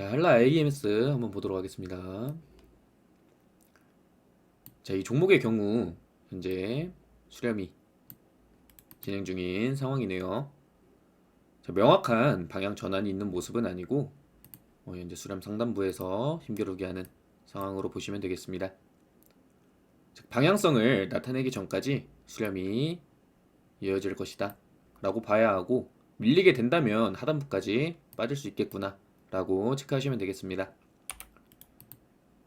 자, 한라 AMS 한번 보도록 하겠습니다. 자, 이 종목의 경우 현재 수렴이 진행 중인 상황이네요. 자, 명확한 방향 전환이 있는 모습은 아니고 어, 현재 수렴 상단부에서 힘겨루기 하는 상황으로 보시면 되겠습니다. 즉, 방향성을 나타내기 전까지 수렴이 이어질 것이다 라고 봐야 하고 밀리게 된다면 하단부까지 빠질 수 있겠구나 라고 체크하시면 되겠습니다.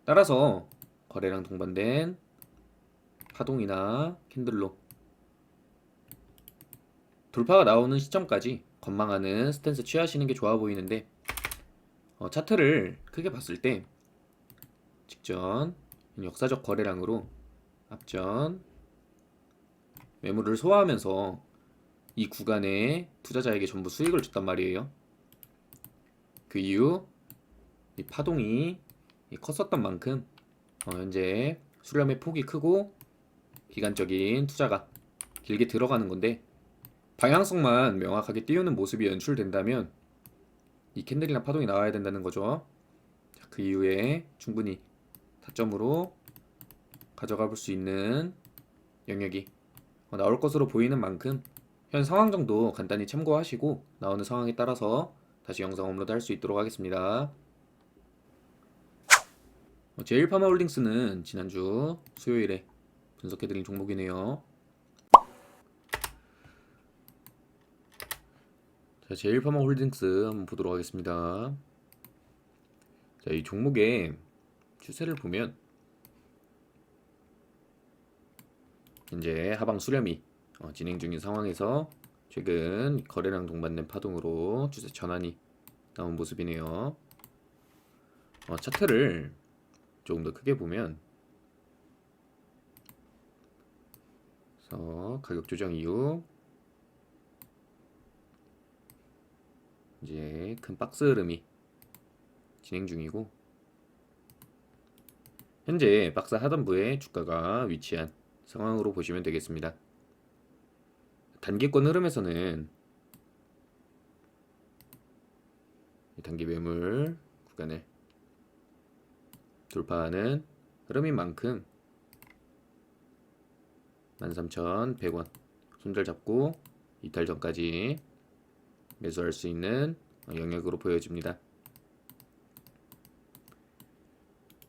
따라서 거래량 동반된 파동이나 캔들로 돌파가 나오는 시점까지 건망하는 스탠스 취하시는 게 좋아 보이는데 어, 차트를 크게 봤을 때 직전 역사적 거래량으로 앞전 매물을 소화하면서 이 구간에 투자자에게 전부 수익을 줬단 말이에요. 그 이후 이 파동이 이 컸었던 만큼 어, 현재 수렴의 폭이 크고 기간적인 투자가 길게 들어가는 건데 방향성만 명확하게 띄우는 모습이 연출된다면 이 캔들이나 파동이 나와야 된다는 거죠. 자, 그 이후에 충분히 타점으로 가져가 볼 수 있는 영역이 어, 나올 것으로 보이는 만큼 현 상황 정도 간단히 참고하시고 나오는 상황에 따라서 다시 영상 업로드 할 수 있도록 하겠습니다. 어, 제일파마홀딩스는 지난주 수요일에 분석해드린 종목이네요. 자, 제일파마홀딩스 한번 보도록 하겠습니다. 자, 이 종목의 추세를 보면 현재 하방 수렴이 어, 진행 중인 상황에서 최근 거래량 동반된 파동으로 추세 전환이 나온 모습이네요. 어, 차트를 조금 더 크게 보면 그래서 가격 조정 이후 이제 큰 박스 흐름이 진행 중이고 현재 박스 하단부에 주가가 위치한 상황으로 보시면 되겠습니다. 단기권 흐름에서는 이 단기 매물 구간을 돌파하는 흐름인 만큼 13,100원 손절 잡고 이탈 전까지 매수할 수 있는 영역으로 보여집니다.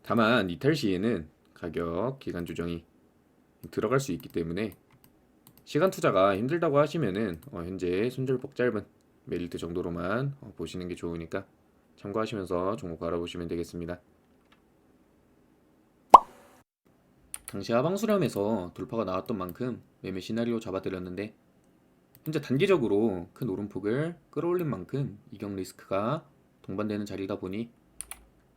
다만 이탈 시에는 가격 기간 조정이 들어갈 수 있기 때문에 시간 투자가 힘들다고 하시면은 어, 현재 손절폭 짧은 메리트 정도로만 어, 보시는 게 좋으니까 참고하시면서 종목 알아보시면 되겠습니다. 당시 하방 수렴에서 돌파가 나왔던 만큼 매매 시나리오 잡아드렸는데 현재 단기적으로 큰 오름폭을 끌어올린 만큼 이격 리스크가 동반되는 자리다 보니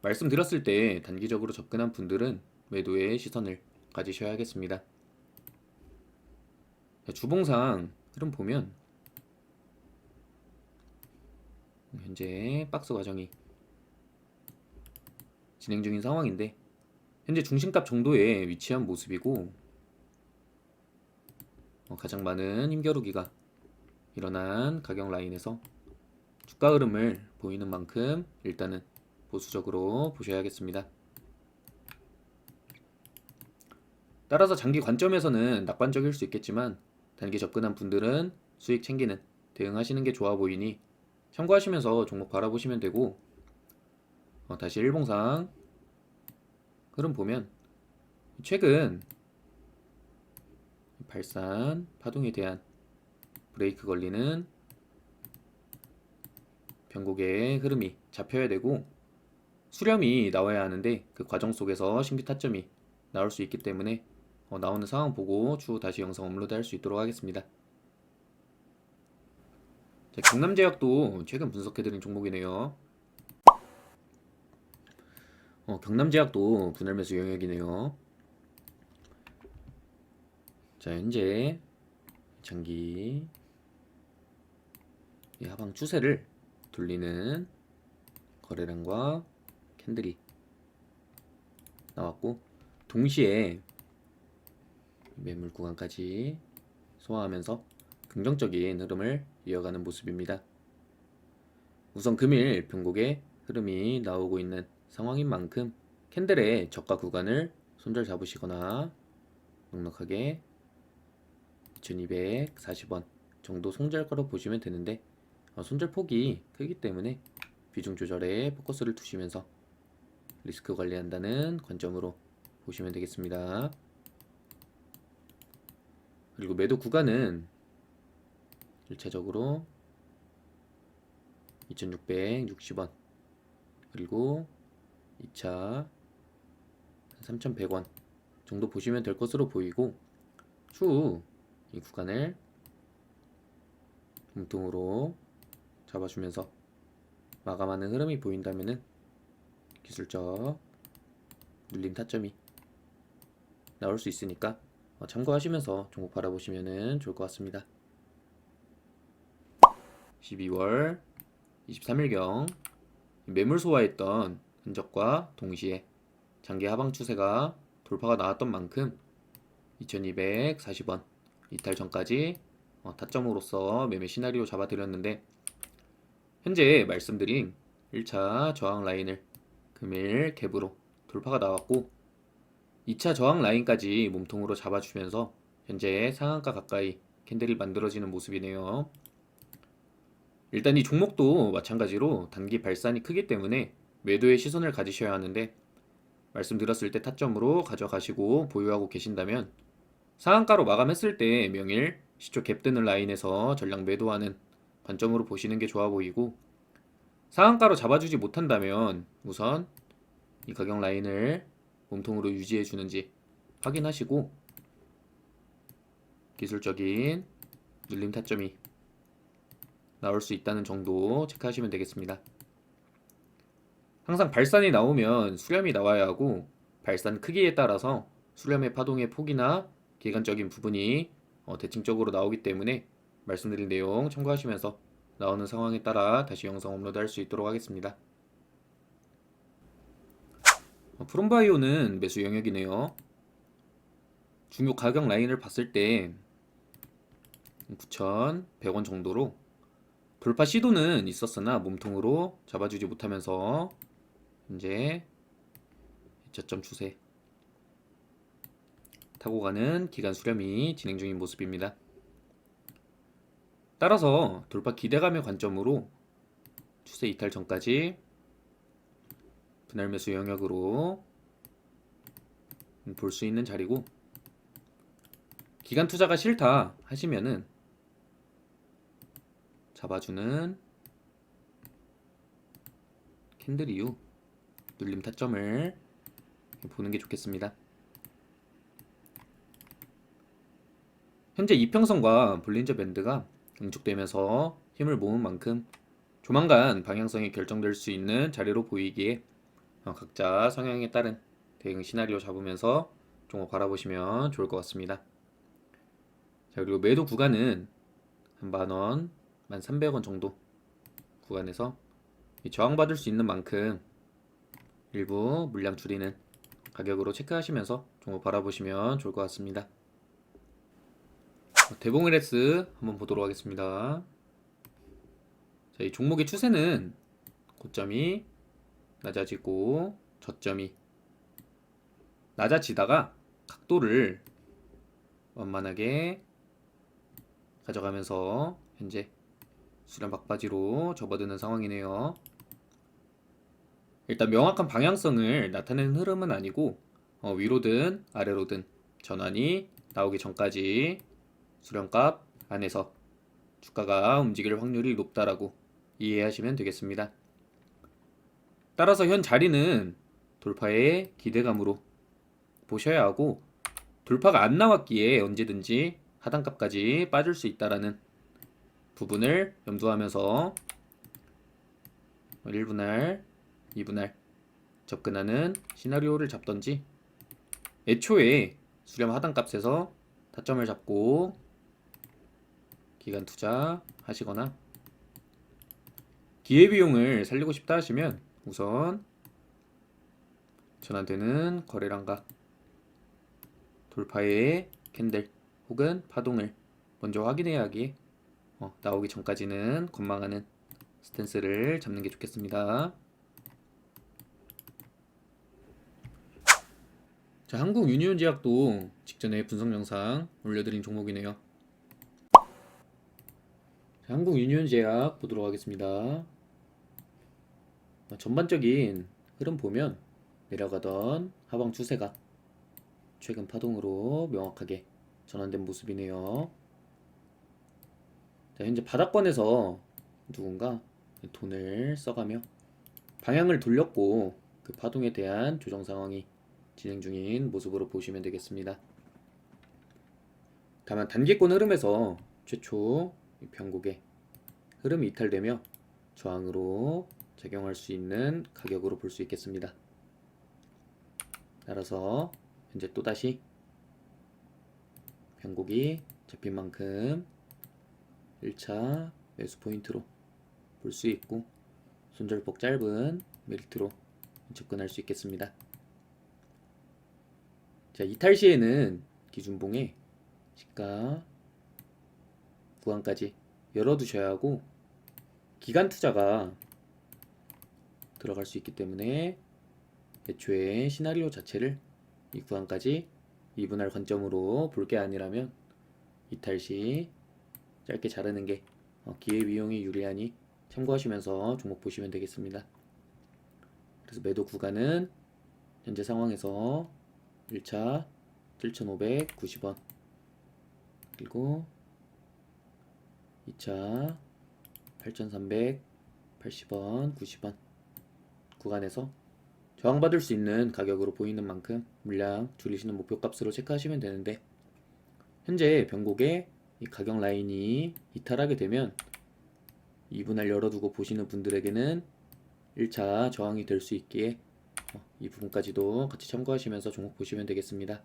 말씀드렸을 때 단기적으로 접근한 분들은 매도의 시선을 가지셔야겠습니다. 자, 주봉상 흐름 보면 현재 박스 과정이 진행 중인 상황인데 현재 중심값 정도에 위치한 모습이고 어, 가장 많은 힘겨루기가 일어난 가격 라인에서 주가 흐름을 보이는 만큼 일단은 보수적으로 보셔야겠습니다. 따라서 장기 관점에서는 낙관적일 수 있겠지만 단기 접근한 분들은 수익 챙기는 대응하시는 게 좋아 보이니 참고하시면서 종목 바라보시면 되고 어, 다시 일봉상 흐름 보면 최근 발산 파동에 대한 브레이크 걸리는 변곡의 흐름이 잡혀야 되고 수렴이 나와야 하는데 그 과정 속에서 신규 타점이 나올 수 있기 때문에 어, 나오는 상황 보고 추후 다시 영상 업로드 할 수 있도록 하겠습니다. 자, 경남제약도 최근 분석해드린 종목이네요. 어, 경남제약도 분할 매수 영역이네요. 자, 현재 장기 이 하방 추세를 돌리는 거래량과 캔들이 나왔고 동시에 매물 구간까지 소화하면서 긍정적인 흐름을 이어가는 모습입니다. 우선 금일 변곡의 흐름이 나오고 있는 상황인 만큼 캔들의 저가 구간을 손절 잡으시거나 넉넉하게 2240원 정도 손절가로 보시면 되는데 어, 손절 폭이 크기 때문에 비중 조절에 포커스를 두시면서 리스크 관리한다는 관점으로 보시면 되겠습니다. 그리고 매도 구간은 1차적으로 2660원. 그리고 2차 3100원 정도 보시면 될 것으로 보이고 추후 이 구간을 몸통으로 잡아주면서 마감하는 흐름이 보인다면은 기술적 눌림 타점이 나올 수 있으니까 어, 참고하시면서 종목 바라보시면 좋을 것 같습니다. 12월 23일경 매물 소화했던 흔적과 동시에 장기 하방 추세가 돌파가 나왔던 만큼 2240원 이탈 전까지 어, 타점으로서 매매 시나리오 잡아드렸는데 현재 말씀드린 1차 저항 라인을 금일 갭으로 돌파가 나왔고 2차 저항 라인까지 몸통으로 잡아주면서 현재 상한가 가까이 캔들이 만들어지는 모습이네요. 일단 이 종목도 마찬가지로 단기 발산이 크기 때문에 매도의 시선을 가지셔야 하는데 말씀드렸을 때 타점으로 가져가시고 보유하고 계신다면 상한가로 마감했을 때 명일 시초 갭 뜨는 라인에서 전량 매도하는 관점으로 보시는 게 좋아 보이고 상한가로 잡아주지 못한다면 우선 이 가격 라인을 몸통으로 유지해 주는지 확인하시고 기술적인 눌림 타점이 나올 수 있다는 정도 체크하시면 되겠습니다. 항상 발산이 나오면 수렴이 나와야 하고 발산 크기에 따라서 수렴의 파동의 폭이나 기간적인 부분이 어, 대칭적으로 나오기 때문에 말씀드린 내용 참고하시면서 나오는 상황에 따라 다시 영상 업로드할 수 있도록 하겠습니다. 어, 프롬바이오는 매수 영역이네요. 중요 가격 라인을 봤을 때 9,100원 정도로 돌파 시도는 있었으나 몸통으로 잡아주지 못하면서 현재 저점 추세 타고 가는 기간 수렴이 진행 중인 모습입니다. 따라서 돌파 기대감의 관점으로 추세 이탈 전까지 분할 매수 영역으로 볼 수 있는 자리고 기간 투자가 싫다 하시면은 잡아주는 캔들 이후 눌림 타점을 보는 게 좋겠습니다. 현재 이평선과 볼린저 밴드가 응축되면서 힘을 모은 만큼 조만간 방향성이 결정될 수 있는 자리로 보이기에 어, 각자 성향에 따른 대응 시나리오 잡으면서 종목 바라보시면 좋을 것 같습니다. 자, 그리고 매도 구간은 한 만원, 만 300원 정도 구간에서 이 저항받을 수 있는 만큼 일부 물량 줄이는 가격으로 체크하시면서 종목 바라보시면 좋을 것 같습니다. 대봉을레스 한번 보도록 하겠습니다. 자, 이 종목의 추세는 고점이 낮아지고 저점이 낮아지다가 각도를 완만하게 가져가면서 현재 수렴 막바지로 접어드는 상황이네요. 일단 명확한 방향성을 나타내는 흐름은 아니고 어, 위로든 아래로든 전환이 나오기 전까지 수렴값 안에서 주가가 움직일 확률이 높다라고 이해하시면 되겠습니다. 따라서 현 자리는 돌파의 기대감으로 보셔야 하고 돌파가 안 나왔기에 언제든지 하단값까지 빠질 수 있다라는 부분을 염두하면서 1분할, 2분할 접근하는 시나리오를 잡던지 애초에 수렴 하단값에서 타점을 잡고 기간 투자 하시거나 기회비용을 살리고 싶다 하시면 우선 전환되는 거래량과 돌파의 캔들 혹은 파동을 먼저 확인해야 하기. 어, 나오기 전까지는 건망하는 스탠스를 잡는 게 좋겠습니다. 자, 한국 유니온 제약도 직전에 분석 영상 올려드린 종목이네요. 자, 한국 유니온 제약 보도록 하겠습니다. 어, 전반적인 흐름 보면 내려가던 하방 추세가 최근 파동으로 명확하게 전환된 모습이네요. 자, 현재 바닥권에서 누군가 돈을 써가며 방향을 돌렸고 그 파동에 대한 조정 상황이 진행 중인 모습으로 보시면 되겠습니다. 다만 단기권 흐름에서 최초 이 변곡의 흐름이 이탈되며 저항으로 작용할 수 있는 가격으로 볼 수 있겠습니다. 따라서 현재 또다시 변곡이 잡힌 만큼 1차 매수 포인트로 볼 수 있고 손절폭 짧은 메리트로 접근할 수 있겠습니다. 자, 이탈 시에는 기준봉에 시가 구간까지 열어두셔야 하고 기간 투자가 들어갈 수 있기 때문에 애초에 시나리오 자체를 이 구간까지 이분할 관점으로 볼 게 아니라면 이탈 시 짧게 자르는 게 어, 기회 비용이 유리하니 참고하시면서 종목 보시면 되겠습니다. 그래서 매도 구간은 현재 상황에서 1차 7,590원 그리고 2차 8,380원 90원 구간에서 저항받을 수 있는 가격으로 보이는 만큼 물량 줄이시는 목표값으로 체크하시면 되는데 현재 변곡의 이 가격 라인이 이탈하게 되면 이분할 열어두고 보시는 분들에게는 1차 저항이 될 수 있기에 어, 이 부분까지도 같이 참고하시면서 종목 보시면 되겠습니다.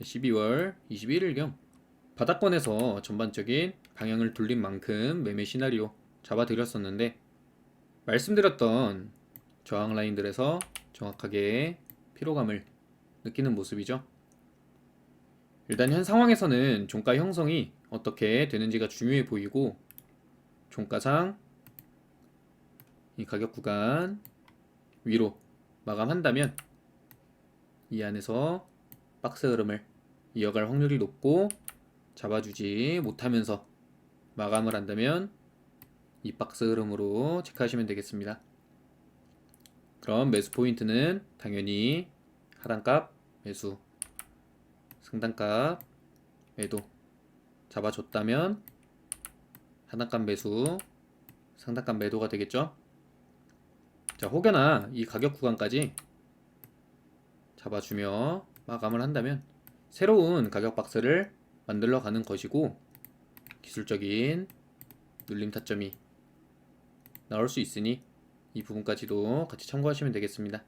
12월 21일경 바닥권에서 전반적인 방향을 돌린 만큼 매매 시나리오 잡아드렸었는데 말씀드렸던 저항 라인들에서 정확하게 피로감을 느끼는 모습이죠. 일단 현 상황에서는 종가 형성이 어떻게 되는지가 중요해 보이고 종가상 이 가격 구간 위로 마감한다면 이 안에서 박스 흐름을 이어갈 확률이 높고 잡아주지 못하면서 마감을 한다면 이 박스 흐름으로 체크하시면 되겠습니다. 그럼 매수 포인트는 당연히 하단값 매수, 상단값 매도 잡아줬다면 하단값 매수, 상단값 매도가 되겠죠? 자, 혹여나 이 가격 구간까지 잡아주며 마감을 한다면 새로운 가격 박스를 만들러 가는 것이고 기술적인 눌림 타점이 나올 수 있으니 이 부분까지도 같이 참고하시면 되겠습니다.